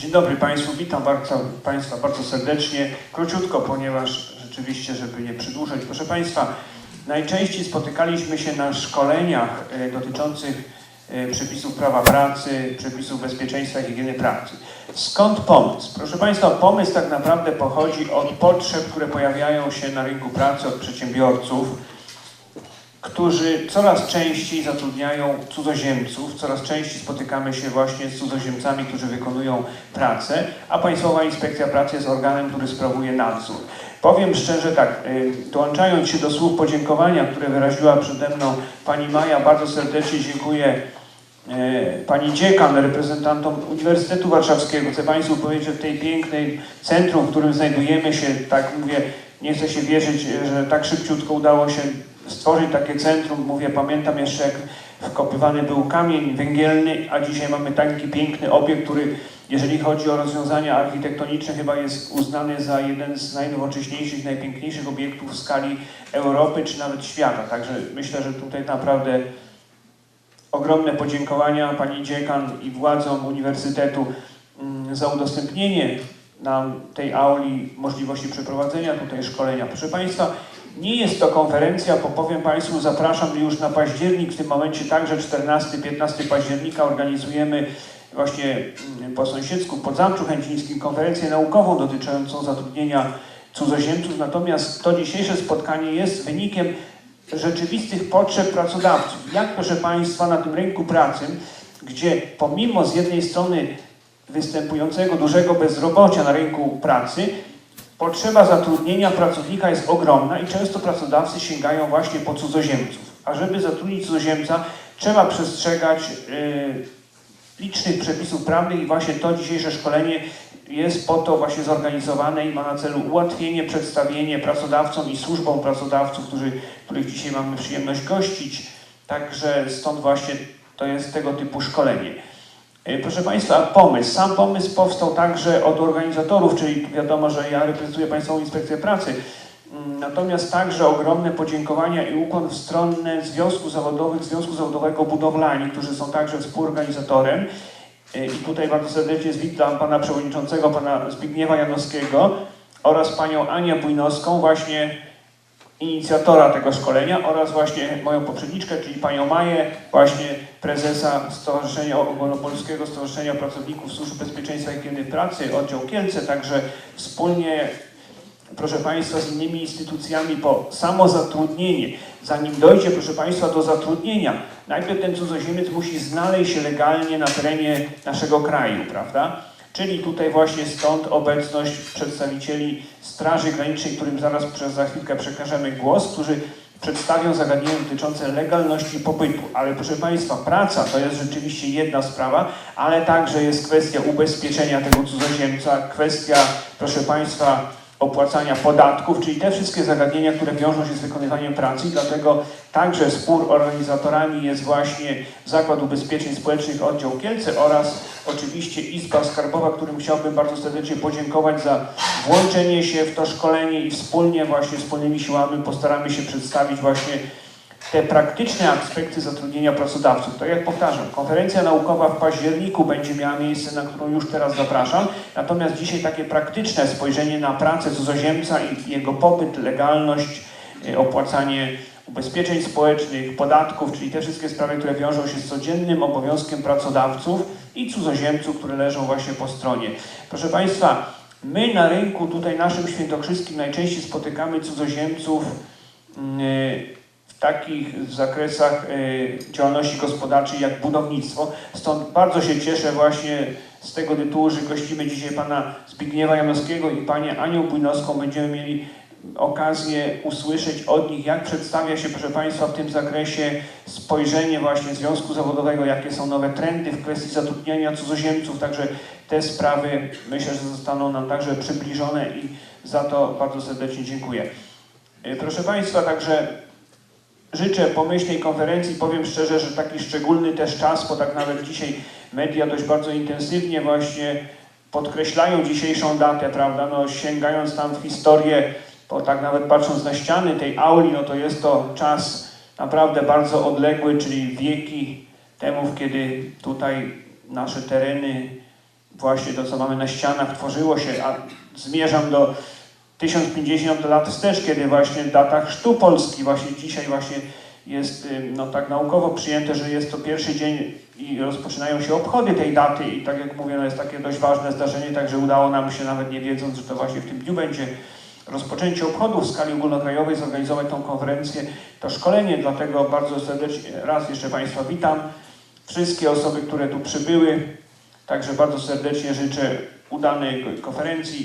Dzień dobry Państwu, witam bardzo, Państwa bardzo serdecznie. Króciutko, ponieważ rzeczywiście, żeby nie przedłużać. Proszę Państwa, najczęściej spotykaliśmy się na szkoleniach e, dotyczących e, przepisów prawa pracy, przepisów bezpieczeństwa i higieny pracy. Skąd pomysł? Proszę Państwa, pomysł tak naprawdę pochodzi od potrzeb, które pojawiają się na rynku pracy od przedsiębiorców, którzy coraz częściej zatrudniają cudzoziemców, coraz częściej spotykamy się właśnie z cudzoziemcami, którzy wykonują pracę, a Państwowa Inspekcja Pracy jest organem, który sprawuje nadzór. Powiem szczerze tak, y, dołączając się do słów podziękowania, które wyraziła przede mną Pani Maja, bardzo serdecznie dziękuję e, Pani dziekan, reprezentantom Uniwersytetu Warszawskiego. Chcę Państwu powiedzieć, że w tej pięknej centrum, w którym znajdujemy się, tak mówię, nie chcę się wierzyć, że tak szybciutko udało się stworzyć takie centrum. Mówię, pamiętam jeszcze jak wkopywany był kamień węgielny, a dzisiaj mamy taki piękny obiekt, który jeżeli chodzi o rozwiązania architektoniczne chyba jest uznany za jeden z najnowocześniejszych, najpiękniejszych obiektów w skali Europy czy nawet świata. Także myślę, że tutaj naprawdę ogromne podziękowania Pani Dziekan i władzom Uniwersytetu mm, za udostępnienie nam tej auli możliwości przeprowadzenia tutaj szkolenia. Proszę Państwa, nie jest to konferencja, bo powiem Państwu, zapraszam już na październik, w tym momencie także 14-15 października organizujemy właśnie mm, po sąsiedzku, pod Zamczu Chęcińskim konferencję naukową dotyczącą zatrudnienia cudzoziemców, natomiast to dzisiejsze spotkanie jest wynikiem rzeczywistych potrzeb pracodawców. Jak proszę Państwa na tym rynku pracy, gdzie pomimo z jednej strony występującego dużego bezrobocia na rynku pracy, potrzeba zatrudnienia pracownika jest ogromna i często pracodawcy sięgają właśnie po cudzoziemców. A żeby zatrudnić cudzoziemca, trzeba przestrzegać yy, licznych przepisów prawnych i właśnie to dzisiejsze szkolenie jest po to właśnie zorganizowane i ma na celu ułatwienie, przedstawienie pracodawcom i służbom pracodawców, którzy, których dzisiaj mamy przyjemność gościć. Także stąd właśnie to jest tego typu szkolenie. E, Proszę Państwa, pomysł. Sam pomysł powstał także od organizatorów, czyli wiadomo, że ja reprezentuję Państwową Inspekcję Pracy. Mm, Natomiast także ogromne podziękowania i ukłon w stronę Związku Zawodowych, Związku Zawodowego Budowlani, którzy są także współorganizatorem. E, I tutaj bardzo serdecznie witam Pana Przewodniczącego, Pana Zbigniewa Janowskiego oraz Panią Anię Bujnowską, właśnie inicjatora tego szkolenia oraz właśnie moją poprzedniczkę, czyli Panią Maję, właśnie prezesa Stowarzyszenia Ogólnopolskiego Stowarzyszenia Pracowników Służb Bezpieczeństwa i Higieny Pracy, oddział Kielce, także wspólnie proszę Państwa, z innymi instytucjami po samozatrudnienie. Zanim dojdzie, proszę Państwa, do zatrudnienia, najpierw ten cudzoziemiec musi znaleźć się legalnie na terenie naszego kraju, prawda? Czyli tutaj właśnie stąd obecność przedstawicieli Straży Granicznej, którym zaraz przez za chwilkę przekażemy głos, którzy przedstawią zagadnienia dotyczące legalności pobytu. Ale proszę Państwa, praca to jest rzeczywiście jedna sprawa, ale także jest kwestia ubezpieczenia tego cudzoziemca, kwestia, proszę Państwa, opłacania podatków, czyli te wszystkie zagadnienia, które wiążą się z wykonywaniem pracy. I dlatego także współorganizatorami jest właśnie Zakład Ubezpieczeń Społecznych Oddział Kielce oraz oczywiście Izba Skarbowa, którym chciałbym bardzo serdecznie podziękować za włączenie się w to szkolenie i wspólnie właśnie wspólnymi siłami postaramy się przedstawić właśnie te praktyczne aspekty zatrudnienia pracodawców. Tak jak powtarzam, konferencja naukowa w październiku będzie miała miejsce, na którą już teraz zapraszam. Natomiast dzisiaj takie praktyczne spojrzenie na pracę cudzoziemca i jego pobyt, legalność, y, opłacanie ubezpieczeń społecznych, podatków, czyli te wszystkie sprawy, które wiążą się z codziennym obowiązkiem pracodawców i cudzoziemców, które leżą właśnie po stronie. Proszę Państwa, my na rynku tutaj naszym świętokrzyskim najczęściej spotykamy cudzoziemców yy, takich zakresach y, działalności gospodarczej jak budownictwo. Stąd bardzo się cieszę właśnie z tego tytułu, że gościmy dzisiaj pana Zbigniewa Janowskiego i panią Anią Bujnowską. Będziemy mieli okazję usłyszeć od nich, jak przedstawia się, proszę Państwa, w tym zakresie spojrzenie właśnie Związku Zawodowego, jakie są nowe trendy w kwestii zatrudniania cudzoziemców. Także te sprawy myślę, że zostaną nam także przybliżone i za to bardzo serdecznie dziękuję. Y, Proszę Państwa, także Życzę pomyślnej konferencji. Powiem szczerze, że taki szczególny też czas, bo tak nawet dzisiaj media dość bardzo intensywnie właśnie podkreślają dzisiejszą datę, prawda? No, sięgając tam w historię, bo tak nawet patrząc na ściany tej auli, no to jest to czas naprawdę bardzo odległy, czyli wieki temu, kiedy tutaj nasze tereny właśnie to, co mamy na ścianach, tworzyło się, a zmierzam do 1050 lat wstecz, kiedy właśnie data chrztu Polski, właśnie dzisiaj właśnie jest y, no, tak naukowo przyjęte, że jest to pierwszy dzień i rozpoczynają się obchody tej daty i tak jak mówię, no jest takie dość ważne zdarzenie, także udało nam się nawet nie wiedząc, że to właśnie w tym dniu będzie rozpoczęcie obchodów w skali ogólnokrajowej, zorganizować tą konferencję, to szkolenie, dlatego bardzo serdecznie raz jeszcze Państwa witam, wszystkie osoby, które tu przybyły, także bardzo serdecznie życzę udanej konferencji.